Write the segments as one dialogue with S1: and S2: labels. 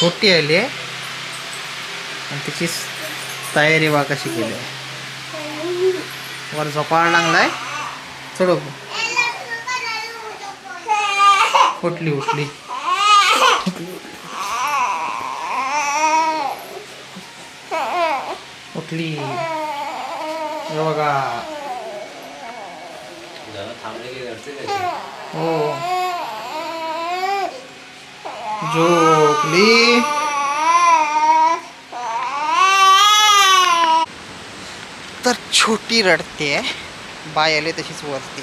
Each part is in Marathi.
S1: छोटी आली आहे. आणि तिची तयारी बा कशी केली आहे. वर झोपाळा लागलाय. चढ उठली उठली उठली बघा. हो. झोपली. तर छोटी रडते बाय आली तशीच वरती.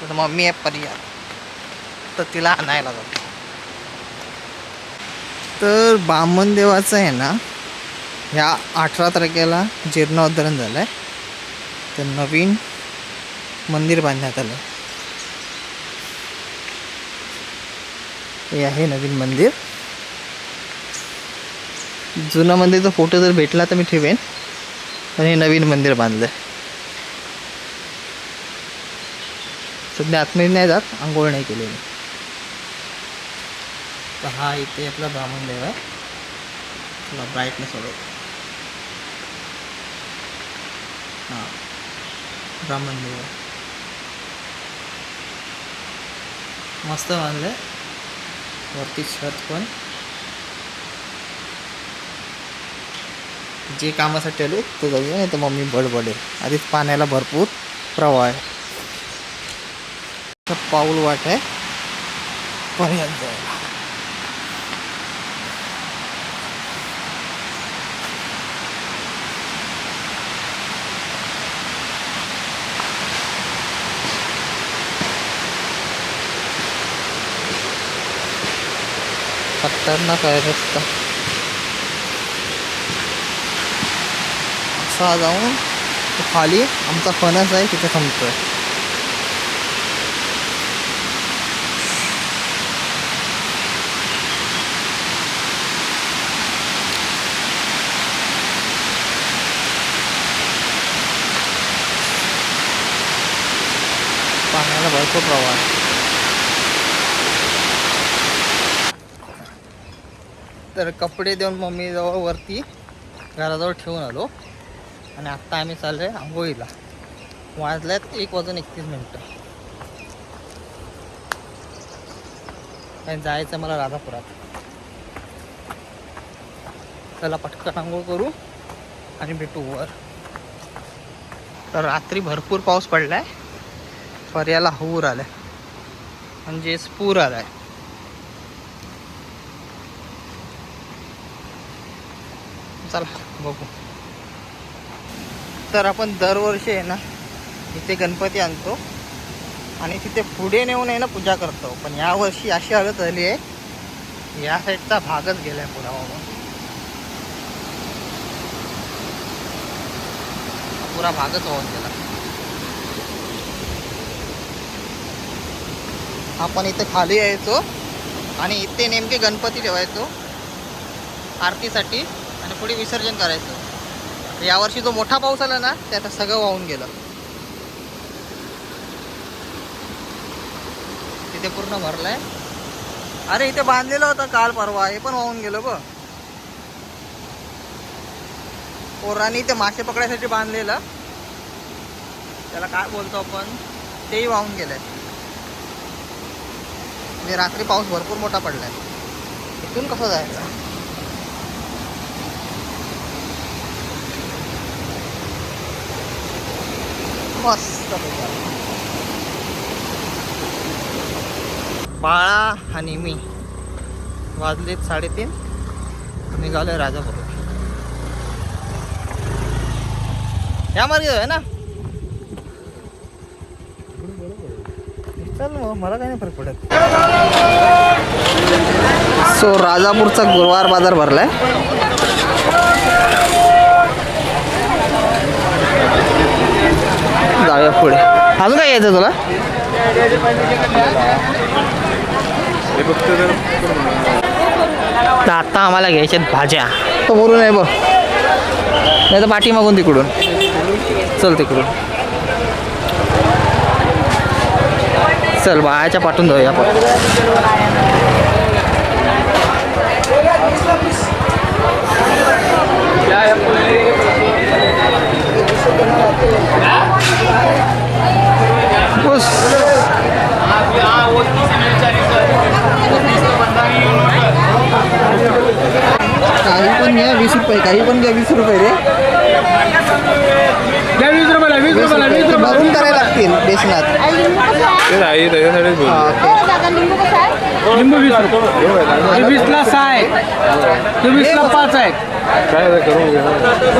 S1: तर मम्मी आहे पर्याय. तर तिला आणायला जातो तर बामण देवाचं आहे ना ह्या अठरा तारखेला जीर्णोद्धरण झालं आहे तर नवीन मंदिर बांधण्यात आलं हे आहे नवीन मंदिर. जुना मंदिरचा फोटो जर भेटला तर मी ठेवेन. पण हे नवीन मंदिर बांधलं सध्या आतमध्ये नाही जात आंघोळ नाही केली तर हा इथे आपला ब्राह्मण देव आहे. थोडा ब्राईटनेस वाढव हां. ब्राह्मण देव. आहे मस्त बांधलं वरती छत पण. जे कामासाठी आलो ते जाऊया नाही तर मम्मी बडबडेल आधीच पाण्याला भरपूर प्रवाह आहे. पाऊल वाट आहे. पर्यंत जायला. खतरनाक आहे रस्ता असा जाऊन तो खाली आमचा फणस आहे तिथे थांबतोय पाण्याला भरपूर प्रवाह तर कपडे देऊन मम्मीजवळ वरती घराजवळ ठेवून आलो. आणि आत्ता आम्ही चाललो आहे आंघोळीला. वाजल्यात एक वाजून एकतीस मिनटं. आणि जायचं मला राधापुरात. चला पटकन आंघोळ करू आणि भेटू वर. तर रात्री भरपूर पाऊस पडलाय. पर्याला हूर आलाय. म्हणजेच पूर आलाय. चला बघू. तर आपण दरवर्षी आहे ना इथे गणपती आणतो. आणि तिथे पुढे नेऊन आहे ना पूजा करतो. पण यावर्षी अशी हळद झाली आहे या साईडचा भागच गेलाय पुरा वाहून पुरा भागच वाहून गेला. आपण इथे खाली यायचो आणि इथे नेमके गणपती ठेवायचो. आरतीसाठी. आणि पुढे विसर्जन करायचं. यावर्षी जो मोठा पाऊस आला ना ते आता सगळं वाहून गेलं. तिथे पूर्ण भरलंय. अरे इथे बांधलेलं होतं काल परवा. हे पण वाहून गेलं ग. पोरांनी ते मासे पकडायसाठी बांधलेलं. त्याला काय बोलतो आपण? तेही वाहून गेलंय. म्हणजे रात्री पाऊस भरपूर मोठा पडलाय. इथून कसं जायचं? मस्त बाळा आणि मी वाजलेत साडेतीन. निघालोय राजापूर या मार्ग आहे ना. चल मला काही नाही फरक पडत. सो राजापूरचा गुरुवार बाजार भरलाय. जाऊया पुढे. अजून काय यायचं तुला? तर आता आम्हाला घ्यायच्यात भाज्या. तो बोलून आहे बघ. नाही तर पाठी मागून तिकडून. चल तिकडून. चल बाळाच्या पाठून जाऊया आपण. वीस रुपये काही पण घ्या वीस रुपये रे.
S2: वीस रुपयाला वीस रुपयाला वीस रुपयाला.
S1: भरून करायला लागतील बेसनात. हा, ओके.
S3: लिंबू
S2: वीस रुपये. वीसला सहा आहे ते वीसला पाच आहे
S4: काय आता करून घ्या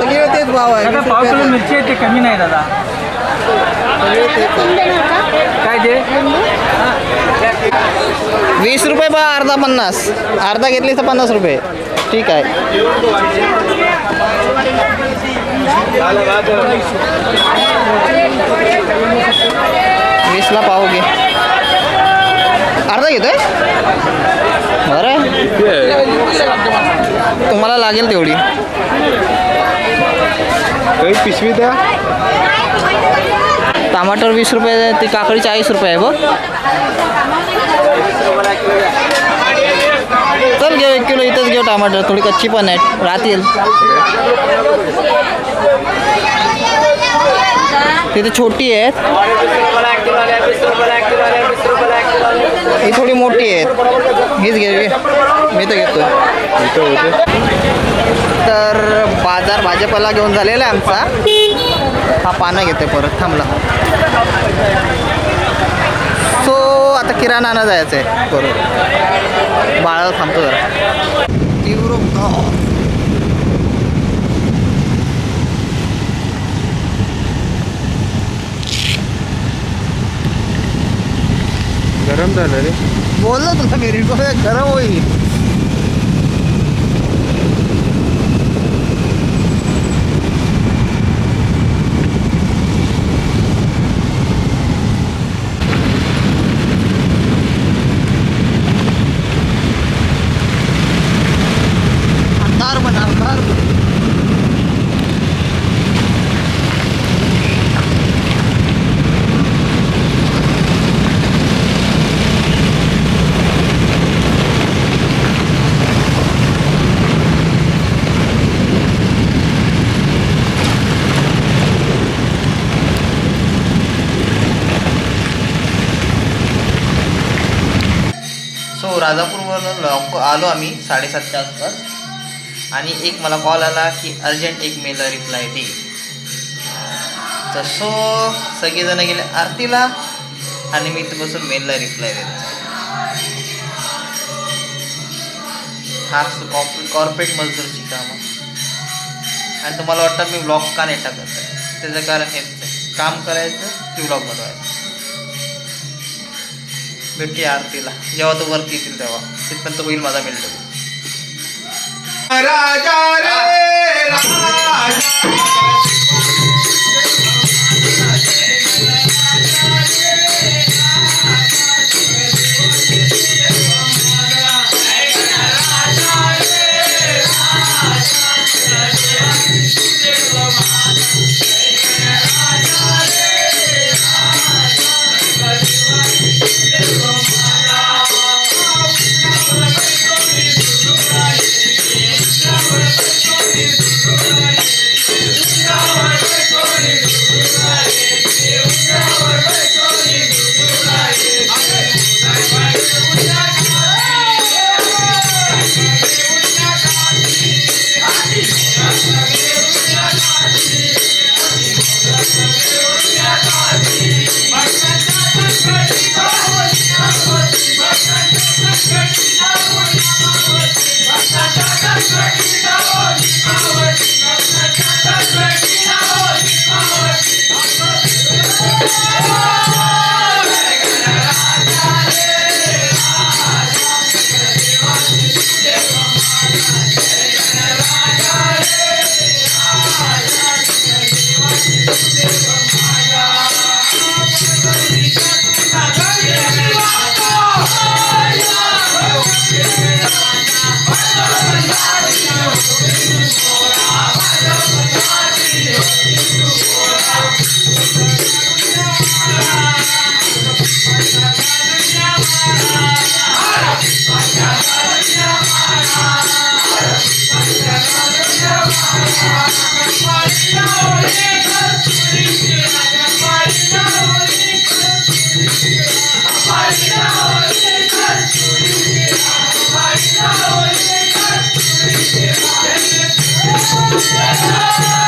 S1: सगळे तेच भाव आहे वीस
S2: पाव किलो
S1: रुपयाचं.
S2: मिरची आहे ते कमी नाही दादा. काय ते?
S1: वीस रुपये बा अर्धा पन्नास. अर्धा घेतली तर पन्नास रुपये. ठीक आहे वीसला पाव घे अर्धा घेतोय.
S4: ते.
S1: तुम्हाला लागेल तेवढी।
S4: काही पिशवी द्या
S1: टमाटर वीस रुपये ती काकडी चाळीस रुपये आहे बघ। टमाटर थोडी कच्ची पण आहे राहतील. तिथे छोटी आहेत. ही थोडी मोठी आहेत. हीच घे मी तर घेतो तर बाजार भाजीपाला घेऊन झालेला आहे आमचा. हा पानं घेते परत. थांबला. सो आता किराणा आणा जायचं आहे बरोबर. बाळाला थांबतो जरा. तीव्र उन्हाळा.
S4: गरम झालं रे
S1: बोललो तुला मी रिको गरम होईल अंधार पण अंधार पण. सो राजापूरवरून लॉक आलो आम्ही साडेसातच्या आसपास. आणि एक मला कॉल आला की अर्जंट एक मेल रिप्लाय दे. तर सो सगळेजण गेले आरतीला आणि मी इथं बसून मेलला रिप्लाय देतो हा कॉर्पोरेट कॉर्पोरेट मजदूरची कामं. आणि तुम्हाला वाटतं मी ब्लॉग का नाही टाकत? आहे त्याचं कारण हेच काम करायचं की ब्लॉग बनवायचं. भेटते आरतीला. जेव्हा तो वरती येतील तेव्हा. तिथपर्यंत होईल माझा मिळतो राजा रे राजा. Oh,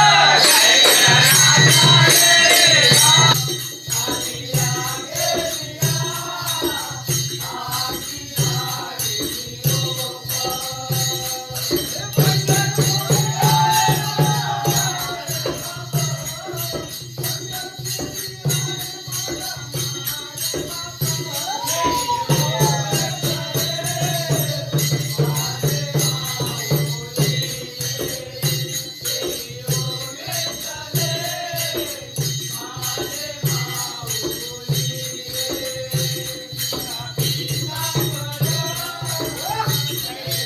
S1: Thank you.